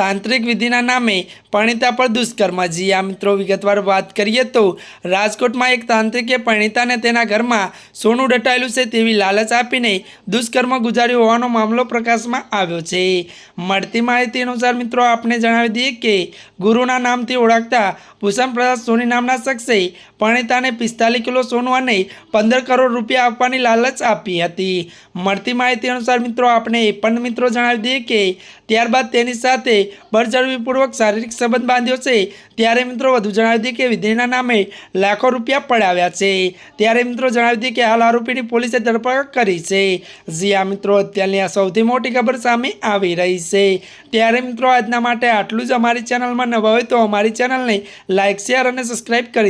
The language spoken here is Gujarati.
તાંત્રિક વિધિના નામે પરણિતા પર દુષ્કર્મ. જી આ મિત્રો, વિગતવાર વાત કરીએ તો રાજકોટમાં એક તાંત્રિકે પરણિતાને તેના ઘરમાં સોનું ડટાયેલું છે તેવી લાલચ આપીને દુષ્કર્મ ગુજાર્યો હોવાનો મામલો પ્રકાશમાં આવ્યો છે. મળતી માહિતી અનુસાર, મિત્રો, આપને જણાવી દઈએ કે ગુરુના નામથી ઓળખતા ભૂષણ પ્રસાદ સોની નામના શખ્સે પરણિતાને પિસ્તાલીસ કિલો સોનું અને પંદર કરોડ રૂપિયા આપવાની લાલચ આપી હતી. મળતી માહિતી અનુસાર, મિત્રો આપણે એ પણ મિત્રો જણાવી દઈએ કે ત્યારબાદ તેની સાથે બળજબરીપૂર્વક શારીરિક સંબંધ બાંધ્યો છે. ત્યારે મિત્રો વધુ જણાવી હતું કે વિધિના નામે લાખો રૂપિયા પડાવ્યા છે. ત્યારે મિત્રો જણાવી દઈએ કે હાલ આરોપીની પોલીસે ધરપકડ કરી છે. જી આ મિત્રો, અત્યારની આ સૌથી મોટી ખબર સામે આવી રહી છે. ત્યારે મિત્રો આજના માટે આટલું જ. અમારી ચેનલમાં નવા હોય તો અમારી ચેનલને લાઇક શેર અને સબસ્ક્રાઈબ કરી